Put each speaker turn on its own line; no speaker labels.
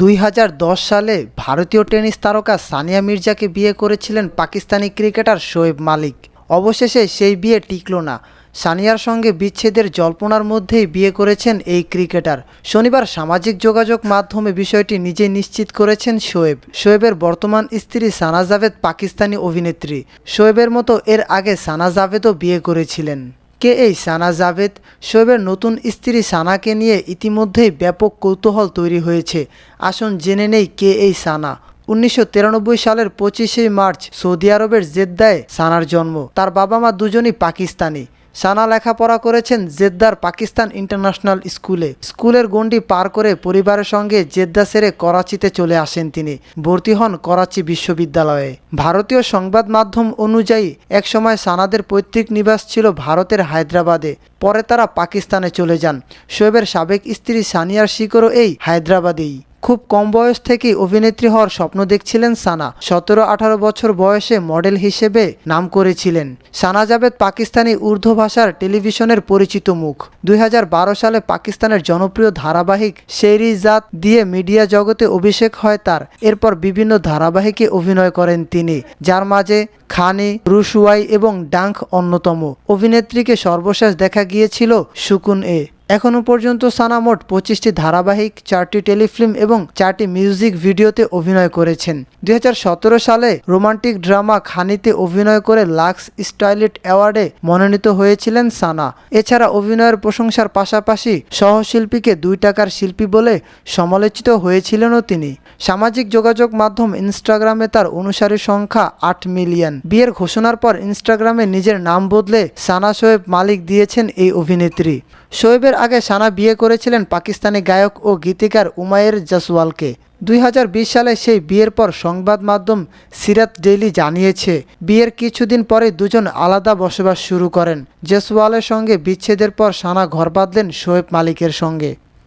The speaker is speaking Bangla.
দুই হাজার দশ সালে ভারতীয় টেনিস তারকা সানিয়া মির্জাকে বিয়ে করেছিলেন পাকিস্তানি ক্রিকেটার শোয়েব মালিক। অবশেষে সেই বিয়ে টিকল না। সানিয়ার সঙ্গে বিচ্ছেদের জল্পনার মধ্যেই বিয়ে করেছেন এই ক্রিকেটার। শনিবার সামাজিক যোগাযোগ মাধ্যমে বিষয়টি নিজেই নিশ্চিত করেছেন শোয়েব। শোয়েবের বর্তমান স্ত্রী সানা জাভেদ পাকিস্তানি অভিনেত্রী। শোয়েবের মতো এর আগে সানা জাভেদও বিয়ে করেছিলেন। কে এই সানা জাভেদ শোয়েবের নতুন স্ত্রী সানাকে নিয়ে ইতিমধ্যেই ব্যাপক কৌতূহল তৈরি হয়েছে। আসুন জেনে নেই কে এই সানা। উনিশশো তিরানব্বই সালের পঁচিশে মার্চ সৌদি আরবের জেদ্দায় সানার জন্ম। তার বাবা মা দুজনই পাকিস্তানি। সানা লেখাপড়া করেছেন জেদ্দার পাকিস্তান ইন্টারন্যাশনাল স্কুলে। স্কুলের গণ্ডি পার করে পরিবারের সঙ্গে জেদ্দা সেরে করাচিতে চলে আসেন তিনি। ভর্তি হন করাচি বিশ্ববিদ্যালয়ে। ভারতীয় সংবাদ মাধ্যম অনুযায়ী একসময় সানাদের পৈতৃক নিবাস ছিল ভারতের হায়দ্রাবাদে। পরে তারা পাকিস্তানে চলে যান। শোয়েবের সাবেক স্ত্রী সানিয়ার শিকরও এই হায়দ্রাবাদেই। খুব কম বয়স থেকেই অভিনেত্রী হওয়ার স্বপ্ন দেখছিলেন সানা। সতেরো আঠারো বছর বয়সে মডেল হিসেবে নাম করেছিলেন। সানা জাভেদ পাকিস্তানি উর্দু ভাষার টেলিভিশনের পরিচিত মুখ। দুই হাজার বারো সালে পাকিস্তানের জনপ্রিয় ধারাবাহিক শেরি জাত দিয়ে মিডিয়া জগতে অভিষেক হয় তার। এরপর বিভিন্ন ধারাবাহিকে অভিনয় করেন তিনি, যার মাঝে খানি রুশুয়াই এবং ডাঙ্ক অন্যতম। অভিনেত্রীকে সর্বশেষ দেখা গিয়েছিল সুকুন এ এখনও পর্যন্ত সানা মোট পঁচিশটি ধারাবাহিক, চারটি টেলিফিল্ম এবং চারটি মিউজিক ভিডিওতে অভিনয় করেছেন। দুই হাজার সতেরো সালে রোমান্টিক ড্রামা খানিতে অভিনয় করে লাক্স স্টাইলিট অ্যাওয়ার্ডে মনোনীত হয়েছিলেন সানা। এছাড়া অভিনয়ের প্রশংসার পাশাপাশি সহশিল্পীকে দুই টাকার শিল্পী বলে সমালোচিত হয়েছিলেনও তিনি। সামাজিক যোগাযোগ মাধ্যম ইনস্টাগ্রামে তার অনুসারী সংখ্যা আট মিলিয়ন। বিয়ের ঘোষণার পর ইনস্টাগ্রামে নিজের নাম বদলে সানা শোয়েব মালিক দিয়েছেন এই অভিনেত্রী। শোয়েবের আগে সানা বিয়ে করেছিলেন পাকিস্তানি গায়ক ও গীতিকার উমায়ের জসওয়ালকে। দুই হাজার বিশ সালে সেই বিয়ের পর সংবাদ মাধ্যম সিরাত ডেইলি জানিয়েছে, বিয়ের কিছুদিন পরে দুজন আলাদা বসবাস শুরু করেন। জেসওয়ালের সঙ্গে বিচ্ছেদের পর সানা ঘর বাঁধলেন শোয়েব মালিকের সঙ্গে।